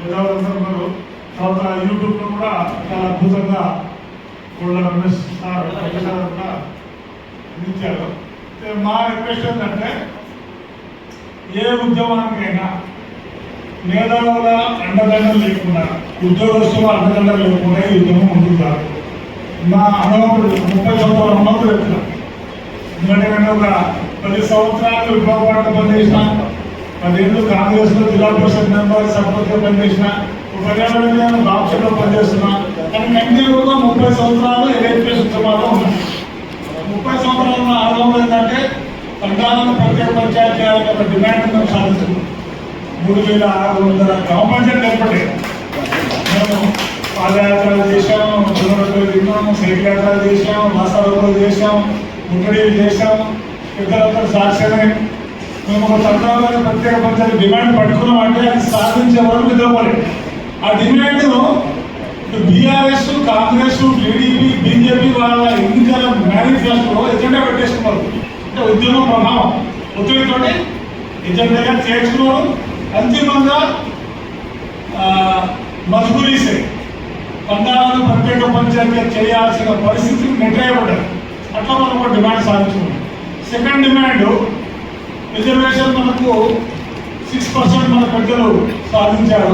మేధావులందరూ ఉన్నారు తర్వాత యూట్యూబ్లో కూడా చాలా అద్భుతంగా కోళ్ళ రమేష్ సార్ కూడా అందించారు. మా రిక్వెస్ట్ ఏంటంటే ఏ ఉద్యమానికైనా మేధావుల అండదండలు లేకుండా ఉద్యోగస్తుల అండదండలు లేకుండా ఈ ఉద్యమం ముందుకు మా అనుభవం ముప్పై సంవత్సరాల అనుభవం చెప్తున్నాను ఎందుకంటే నేను ఒక పది సంవత్సరాలు విప్లవపాటు పనిచేసిన పదేళ్ళు కాంగ్రెస్లో జిల్లా పరిషత్ మెంబర్ సర్పంచ్ పనిచేసిన పర్యావరణ నేను బాప్షన్లో పనిచేస్తున్నా కానీ కంటిన్యూగా ముప్పై సంవత్సరాలు ఎలక్ట్రిక్ ఉద్యమాల్లో ఉన్నా ముప్పై సంవత్సరాలు ఉన్న అనుభవం ఏంటంటే పంచాలను ప్రత్యేక పంచాయతీ చేయాలని ఒక డిమాండ్ మేము సాధిస్తున్నాం మూడు వేల ఆరు వందల గ్రామ పంచాయతీ ఏర్పడే మేము పాదయాత్రలు చేసాము జనరల్ తిన్నాము సైకిల్ యాత్రలు చేసాము వాసాలు చేసాము ముట్టడీలు చేసాము పెద్దలందరూ సాక్ష్యమే మేము చట్టాలను ప్రత్యేక పంచాయతీ డిమాండ్ పట్టుకున్నాం అంటే అది సాధించే వరకు నిద్రపోలే ఆ demand BRS Congress TDP BJP వాళ్ళ ఎన్నికల మేనిఫెస్టోలో ఎజెండా పెట్టేసుకున్నారు అంటే ఉద్యమం ప్రభావం. ఒత్తిడితోటి ఎజెండాగా చేర్చుకోవడం అంతిమంగా ఆ, మజ్బూరీసే పందాలను ప్రత్యేక పంచాయతీ చేయాల్సిన పరిస్థితి నెట్టేయబడ్డారు అట్లా మనం ఒక డిమాండ్ సాధించుకున్నాం. సెకండ్ డిమాండ్ రిజర్వేషన్ మనకు సిక్స్ పర్సెంట్ మన పెద్దలు సాధించారు.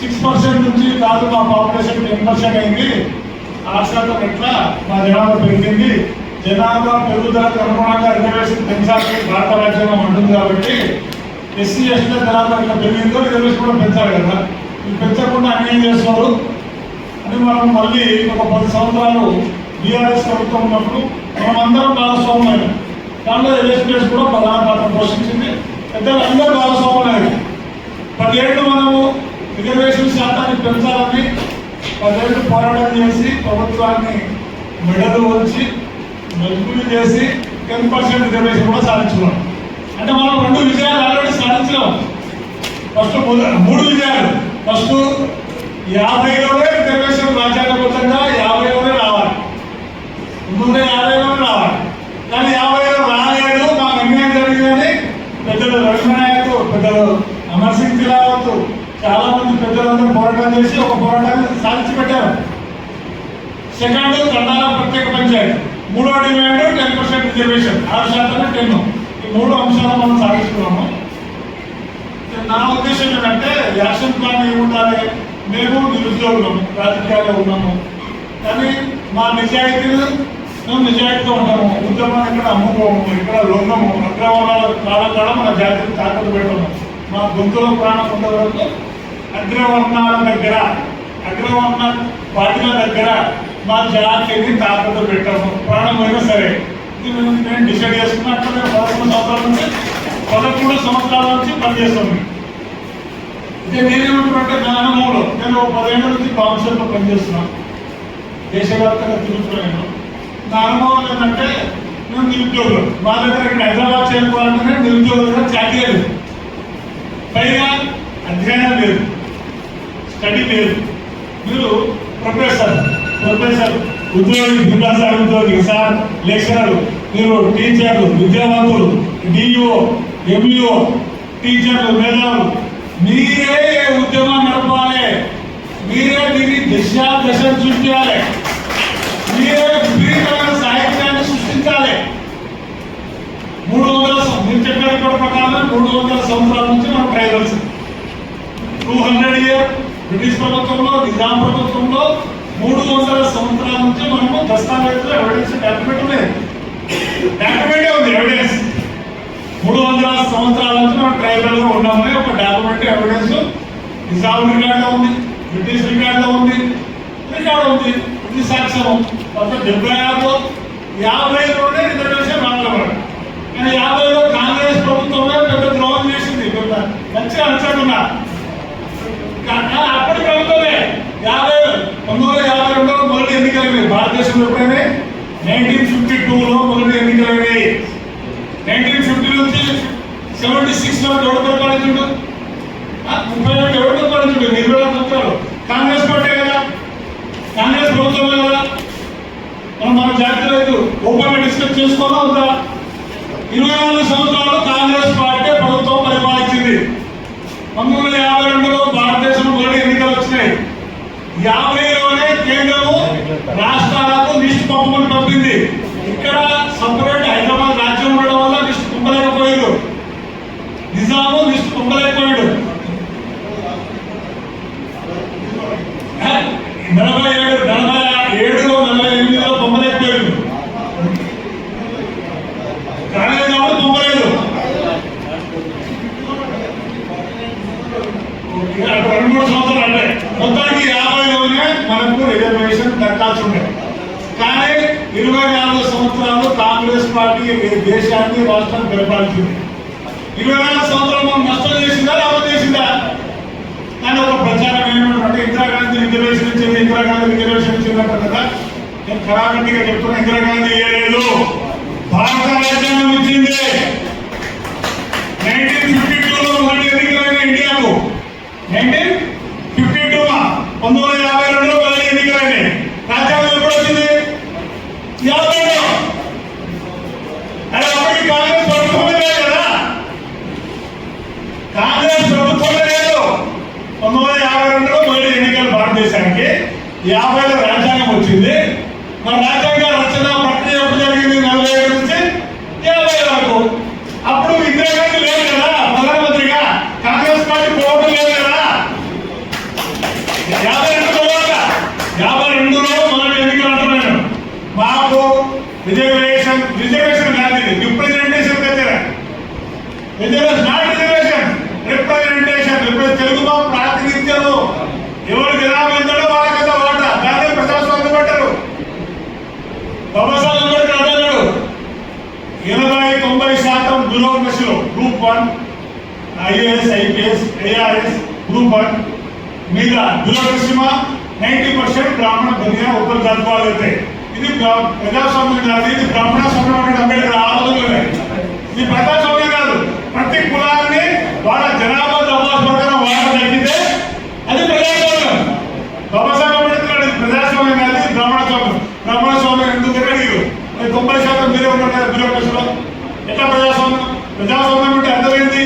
సిక్స్ పర్సెంట్ నుంచి కాదు మా పాపులేషన్ టెన్ పర్సెంట్ అయింది. ఆ శాతం ఎట్లా? మా జనాభా పెరిగింది. జనాభా పెరుగుదలకు అనుగుణంగా రిజర్వేషన్ పెంచాలని భారత రాజ్యాంగం అంటుంది కాబట్టి ఎస్సీ ఎస్టీ జనాభా ఎట్లా పెరిగిందో రిజర్వేషన్ కూడా పెంచాలి కదా. ఇది పెంచకుండా అన్యాయం చేస్తారు? అని మనం మళ్ళీ ఒక పది సంవత్సరాలు బీఆర్ఎస్ ప్రభుత్వం ఉన్నప్పుడు మనమందరం భాగస్వామ్యం దాంట్లో ఎల్ఎస్పీఎస్ కూడా ప్రధాన పాత్ర పోషించింది. పెద్దలు అందరూ భాగస్వామ్యం పదేళ్ళు మనము రిజర్వేషన్ శాతాన్ని పెంచాలని పదేళ్ళు పోరాటం చేసి ప్రభుత్వాన్ని మెడలు వచ్చి మజబూరి చేసి టెన్ పర్సెంట్ రిజర్వేషన్ కూడా సాధించుకున్నాం. అంటే మనం రెండు విజయాలు ఆల్రెడీ సాధించాం ఫస్ట్ మూడు విజయాలు. ఫస్ట్ యాభైలోనే రిజర్వేషన్ రాజ్యాంగబద్ధంగా యాభైలోనే రావాలి. ముందే యాభై రావాలి కానీ యాభైలో రాలేదు మాకు అన్యాయం జరిగిందని పెద్దలు రవినాయక్ పెద్దలు అమర్ సింగ్ తిలావత్ చాలా మంది పెద్దలందరూ పోరాటం చేసి ఒక పోరాటాన్ని సాధించి పెట్టారు సెకండ్ తండాల ప్రత్యేక పంచాయతీ. మూడో డిమాండ్ టెన్ పర్సెంట్ రిజర్వేషన్. ఆరు శాతం టెన్. ఈ మూడు అంశాలు మనం సాధిస్తున్నాము నా ఉద్దేశం ఏంటంటే యాక్షన్ ప్లాన్ ఏముండాలి? మేము నిరుద్యోగులం రాజకీయాల్లో ఉన్నాము. కానీ మా నిజాయితీలు మేము నిజాయితీగా ఉంటాము. ఉద్యమాన్ని ఇక్కడ అమ్ముకోము ఇక్కడ లోకము అగ్రవర్ణాల కాలం కూడా మన జాతిని తాకట్టు పెట్టము మా గొంతులో ప్రాణం ఉండవరకు అగ్రవర్ణాల దగ్గర అగ్రవర్ణ పార్టీల దగ్గర మా జాతిని తాకట్టు పెట్టాము ప్రాణం అయినా సరే. ఇది మేము నేను డిసైడ్ చేసుకున్నా పదకొండు సంవత్సరాల నుంచి పదకొండు సంవత్సరాల నుంచి పనిచేస్తాను ఇదే నేనేమంటున్నట్టే నా అనుభవంలో నేను ఒక పదిహేను నుంచి కౌన్సిల్లో పనిచేస్తున్నాను దేశవ్యాప్తంగా తిరుగుతున్నాను నా అనుభవం ఏంటంటే నేను నిరుద్యోగులు. మా దగ్గర ఇక్కడ హైదరాబాద్ చేరుకోవాలంటే నిరుద్యోగులుగా చాకరీ లేదు పైగా అధ్యయనం లేదు. స్టడీ లేదు. మీరు ప్రొఫెసర్ ప్రొఫెసర్ ఉద్యోగి విద్యాసార్ ఉద్యోగి సార్ లెక్చరర్ మీరు టీచర్లు విద్యావంతులు డిఓ ఎంఈఓ టీచర్లు మేధావులు మీరే ఉద్యమం నడపాలి? మీరే దీన్ని దిశ దశ సృష్టించాలి. మీరే విపరీతమైన సాహిత్యాన్ని సృష్టించాలి. మూడు వందల సం- మీరు చెప్పిన కూడా ప్రకారం మూడు వందల సంవత్సరాల నుంచి మనం tribals two hundred year British ప్రభుత్వంలో నిజాం ప్రభుత్వంలో మూడు వందల సంవత్సరాల నుంచి మనము దస్తావేజ్లో ఎవిడెన్స్ డాక్యుమెంట్ ఉంది డాక్యుమెంటే ఉంది ఎవిడెన్స్ మూడు వందల సంవత్సరాల నుంచి మనం ట్రైబల్గా ఉన్నామని ఒక డాక్యుమెంట్ ఎవిడెన్స్ నిజాం రికార్డులో ఉంది బ్రిటిష్ రికార్డులో ఉంది రికార్డు ఉంది. ఇది సాక్ష్యం మొత్తం డెబ్బై ఆరులో యాభైలోనే రిజర్వేషన్ రావాలి కానీ యాభైలో కాంగ్రెస్ ప్రభుత్వమే పెద్ద ద్రోహం చేసింది పెద్ద మంచిగా అంచకున్నా కా- అప్పటి ప్రభుత్వమే యాభై పంతొమ్మిది వందల యాభై రెండులో మొదటి నైన్టీన్ ఫిఫ్టీ టూలో మొదటి నైన్టీన్ ఫిఫ్టీ నుంచి సెవెంటీ సిక్స్లో ఎవరు ముప్పై సంవత్సరాలు కాంగ్రెస్ పార్టీ కదా? కాంగ్రెస్ ప్రభుత్వమే కదా? మనం మన జాతీయ రైతు ఓపెన్ డిస్కస్ చేసుకోవాలా ఇరవై నాలుగు సంవత్సరాలు కాంగ్రెస్ పార్టీ ప్రభుత్వం పరిపాలించింది. పంతొమ్మిది వందల యాభై రెండులో భారతదేశం మొదటి యాభైలోనే కేంద్రము రాష్ట్రాలకు లిస్ట్ పంపమని పంపింది ఇక్కడ సపరేట్ హైదరాబాద్ రాజ్యం ఉండడం వల్ల లిస్ట్ పంపలేకపోయారు నిజాము లిస్ట్ పంపలేకపోయాడు హే, నలభై ఏడు నలభై ఏడులో నలభై ఎనిమిదిలో పంపలేకపోయాడు కాలేదు కాబట్టి పంపలేదు ఓకే, అటు రెండు మూడు సంవత్సరాలు అంటే మొత్తానికి యాభైలోనే మనకు రిజర్వేషన్ కట్టాల్సి ఉండే కానీ ఇరవై నాలుగు సంవత్సరాలు కాంగ్రెస్ పార్టీ దేశాన్ని రాష్ట్రం గడపాల్సింది. ఇరవై నాలుగు సంవత్సరాలు మనం నష్టం చేసిందా లాభం చేసిందా? కానీ ఒక ప్రచారం ఏమంటే ఇందిరాగాంధీ రిజర్వేషన్ ఇచ్చింది ఇందిరాగాంధీ రిజర్వేషన్ ఇచ్చిందంట కదా నేను ఖరాఖండిగా చెప్తున్నా ఇందిరాగాంధీ ఇవ్వలేదు భారత రాజ్యాంగం ఇచ్చింది. నైన్టీన్ ఫిఫ్టీ టూలో మొదటి ఎన్నికలైన ఇండియాకు. నైన్టీన్ ఫిఫ్టీ టూ పంతొమ్మిది వందల యాభై రెండు యాభైలో రాజ్యాంగం వచ్చింది. మన రాజ్యాంగ రచన ప్రక్రియ ఎప్పుడు జరిగింది? నలభై ఏడు నుంచి యాభై వరకు. అప్పుడు ఇందిరాగాంధీ లేదు కదా ప్రధానమంత్రిగా. కాంగ్రెస్ పార్టీ పోవడం లేదు కదా. యాభై రెండు తర్వాత యాభై రెండులో మనం ఎన్నికలు అంటున్నాను మాకు రిజర్వేషన్ రిజర్వేషన్ కాదు ఇది రిప్రజెంటేషన్ తెచ్చారా reservation not reservation. Representation. Represent Telugu మా ప్రాతినిధ్యము. ఎవరు జనాభా బాబాసాహెబ్ అంబేద్కర్ అన్నాడు ఎనభై తొంభై శాతం బ్యూరోక్రసీలో group one IAS IPS ARS group one మీద బ్యూరోక్రసీమా నైంటీ పర్సెంట్ బ్రాహ్మణ బనియా ఉత్తర జాతివాళ్ళు ఇది ప్రజాస్వామ్యం కాదు ఇది బ్రాహ్మణ స్వామ్యం అంబేద్కర్ ఆ ఇది ప్రజాస్వామ్యం కాదు ప్రతి కులాన్ని వాళ్ళ జనాభా జమాస్ ప్రకారం వాళ్ళ తగ్గితే అది ప్రజాస్వామ్యం బాబాసాహెబ్ అంబేద్కర్ ఇది ప్రజాస్వామ్యం కాదు ఇది బ్రాహ్మణ స్వామ్యం బ్రాహ్మణ స్వామ్యం ఎందుకు అడిగారు మరి తొంభై శాతం మీరే ఉన్నారు కదా బ్యూరోక్రసీలో ఎట్లా ప్రజాస్వామ్యం? ప్రజాస్వామ్యం అంటే అర్థమైంది?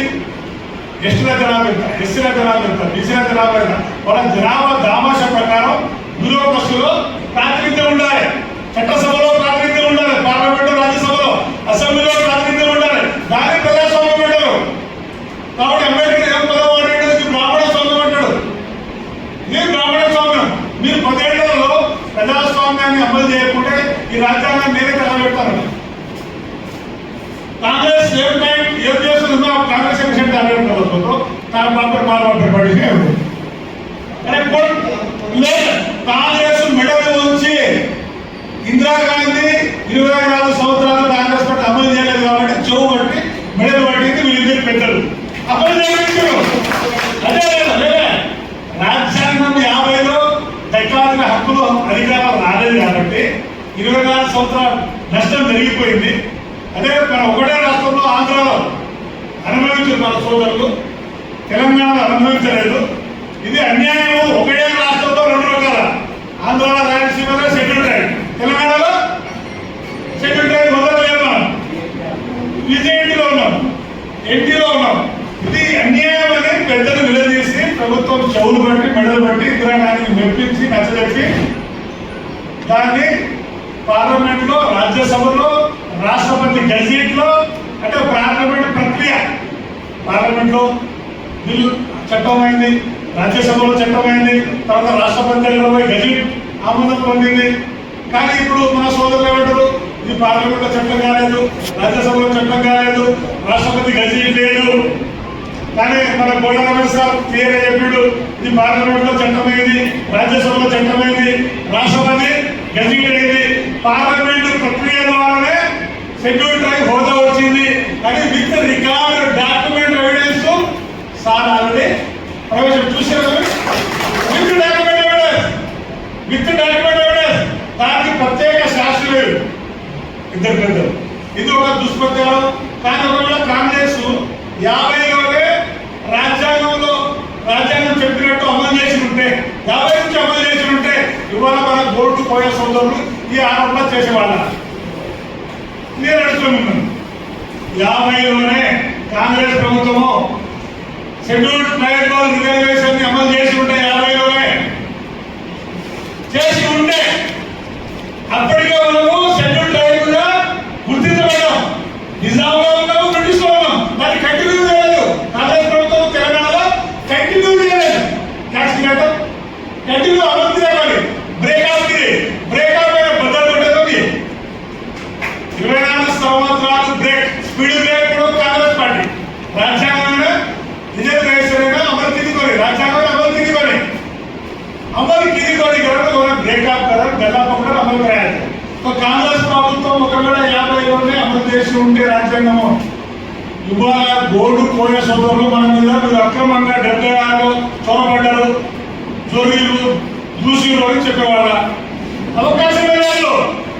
ఎస్టీల జనాభా ఎంత? ఎస్సీల జనాభా ఎంత? బీసీల జనాభా ఎంత? వాళ్ళ జనాభా దామాష ప్రకారం బ్యూరోక్రసీలో ప్రాతినిధ్యం ఉండాలి. చట్టసభ ప్రాతినిధ్యం ఉండాలి పార్లమెంట్ రాజ్యసభలో అసెంబ్లీలో ప్రాతినిధ్యం ఉండాలి దాన్ని ప్రజాస్వామ్యం అంటారు కాబట్టి అంబేద్కర్ ఏం పదం వాడాడు ఇది బ్రాహ్మణ స్వామ్యం అంటాడు ఇది బ్రాహ్మణ స్వామ్యం మీరు పదేళ్ళలో ప్రజాస్వామ్యాన్ని అమలు చేయకుంటే ఈ రాజ్యాంగాన్ని నేనే తగలబెడతాను కాంగ్రెస్ ఏం టైం ఏం చేస్తుందో కాంగ్రెస్ కమిషన్ టార్గెట్ కలుగుతుందో తన పాపర్ మారు పడితే కాంగ్రెస్ మెడలు ఉంచి ఇందిరాగాంధీ ఇరవై నాలుగు సంవత్సరాలు కాంగ్రెస్ పార్టీ అమలు చేయలేదు కాబట్టి చెవు పట్టి మెడలు పట్టింది వీళ్ళిద్దరు పెద్దలు అమలు చేయలేదు అదే లేదా లేదా రాజ్యాంగం యాభైలో దక్కాల్సిన హక్కులు అధికారాలు రాలేదు కాబట్టి ఇరవై నాలుగు సంవత్సరాలు నష్టం జరిగిపోయింది. అదే మన ఒకటే రాష్ట్రంలో ఆంధ్రాలో అనుభవించారు మన సోదరులు. తెలంగాణలో అనుభవించలేదు. ఇది అన్యాయం ఒకటే రాష్ట్రంలో రెండు రకాల. ఆంధ్రాలో రాయలసీమలో షెడ్యూల్ ట్రైన్ తెలంగాణలో షెడ్యూల్ ట్రైన్ మొదలలేదు మనం విజయంలో ఉన్నాం? ఎన్టీలో ఉన్నాం? ఇది అన్యాయం అనేది పెద్దలు నిలదీసి ప్రభుత్వం చెవులు బట్టి మెడలు బట్టి ఇందిరాగాంధీని మెప్పించి నచ్చజెప్పి దాన్ని పార్లమెంట్లో రాజ్యసభలో రాష్ట్రపతి గజెట్లో అంటే పార్లమెంట్ ప్రక్రియ. పార్లమెంట్లో బిల్లు చట్టమైంది రాజ్యసభలో చట్టమైంది తర్వాత రాష్ట్రపతి దగ్గర పోయి గజెట్ ఆమోదం పొందింది. కానీ ఇప్పుడు మన సోదరులు ఏమంటారు? ఇది పార్లమెంట్లో చట్టం కాలేదు రాజ్యసభలో చట్టం కాలేదు రాష్ట్రపతి గజెట్ లేదు. కానీ మన గోడ రమేష్ సార్ క్లియర్ చెప్పిండు ఇది పార్లమెంట్లో చట్టమైంది రాజ్యసభలో చట్టమైంది రాష్ట్రపతి గెజిట్ పార్లమెంట్ ప్రక్రియ ద్వారానే సెక్యూరిటీ హోదా వచ్చింది. కానీ with record document evidence sir already ప్రవేశం చూసారు with document evidence. With document evidence. దానికి ప్రత్యేక శాస్త్రం లేదు. ఇద్దరు పెద్దలు. ఇది ఒక దుష్ప్రచారం కానీ ఒకవేళ కాంగ్రెస్ యాభై రాజ్యాంగంలో రాజ్యాంగం చెప్పినట్టు అమలు చేసి ఉంటే యాభై నుంచి అమలు చేసి ఉంటే ఇవాళ మన పోయిన పోయే ఈ ఆరోపణ చేసేవాళ్ళ. నేను అడుగుతున్నాను యాభైలోనే కాంగ్రెస్ ప్రభుత్వము షెడ్యూల్ ట్రైబల్ రిజర్వేషన్ అమలు చేసి ఉంటే యాభైలోనే చేసి ఉంటే అప్పటికే మనము షెడ్యూల్ ట్రైబ్గా గుర్తించబడ్డాం నిజాంలో ఉన్నాము బ్రిటిష్లో ఉన్నాం దాన్ని కంటిన్యూ చేయలేదు కాంగ్రెస్ ప్రభుత్వం తెలంగాణలో కంటిన్యూ చేయలేదు క్యాస్ట్ కట్టం కంటిన్యూ అమలు చేయాలి బ్రేక్ ఆఫ్ బ్రేక్ ఆఫ్ అయిన భద్రత ఉంటుంది ఇరవై నాలుగు సంవత్సరాలు బ్రేక్ స్పీడ్ బ్రేక్ కూడా కాంగ్రెస్ పార్టీ రాజ్యాంగమైన రిజర్వేషన్ అమలు తిరిగి రాజ్యాంగం అమలు తిరిగి అమలు కిందికొని కనుక బ్రేకప్ కదా కదా గల్లాపకుండా అమలు చేయాలి ఒక కాంగ్రెస్ ప్రభుత్వం ఒకవేళ యాభై యాభైలోనే అమలు చేసి ఉంటే రాజ్యాంగము. ఇవాళ గోల్డ్ పోయిన సోదరులు మన మీద మీరు అక్రమంగా డెబ్బై ఆరు చొరబడ్డారు. చోరీలు దూసీలు అని చెప్పేవాళ్ళ. అవకాశం లేదు.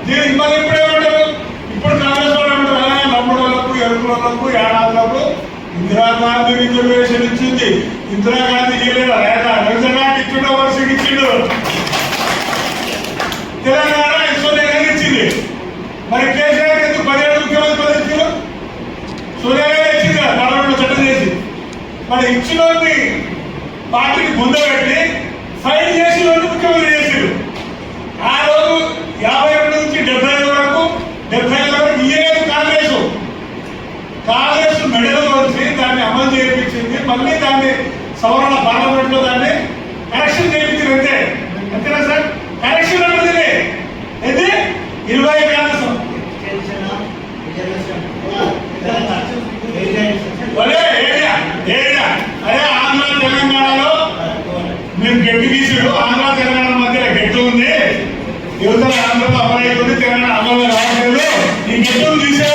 దీనికి మళ్ళీ ఇప్పుడు ఏమంటారు ఇప్పుడు కాంగ్రెస్ వాళ్ళు ఏమంటారు? నమ్ముడు వాళ్ళకు ఎరుకులకు ఏడాదులకు ఇందిరాగాంధీ రిజర్వేషన్ ఇచ్చింది. ఇందిరాగాంధీ చేయలేదు? లేదా? నిజంగాకి ఇచ్చిండు వర్షం ఇచ్చిండు? తెలంగాణ సోనియా గాంధీ ఇచ్చింది. మరి కేసీఆర్ ఎందుకు పదిహేడు ముఖ్యమంత్రి పది ఇచ్చిండు? సోనియా గాంధీ ఇచ్చింది కదా పార్లమెంట్ చట్టం చేసి. మరి ఇచ్చిన వాడిని పార్టీకి ముందు పెట్టి ఫైట్ చేసి ముఖ్యమంత్రి చేసారు ఆ రోజు యాభై రెండు నుంచి డెబ్బై ఐదు వరకు డెబ్బై ఐదు వరకు ఇయ్యలేదు కాంగ్రెస్. కాంగ్రెస్ దాన్ని అమలు చేయించింది. మళ్ళీ దాన్ని సవరణ పార్లమెంట్ దాన్ని కరెక్షన్ చేయించింది. అంతే. అంతేనా సార్? కరెక్షన్ అన్నది ఇది. ఇరవై కనీసం అదే ఆంధ్ర తెలంగాణలో మీరు గట్టి తీసుడు ఆంధ్ర తెలంగాణ మధ్య గట్టి ఉంది. యువత ఆంధ్రలో అమలు అవుతుంది తెలంగాణ అమలు రావట్లేదు ఈ గట్టి తీసే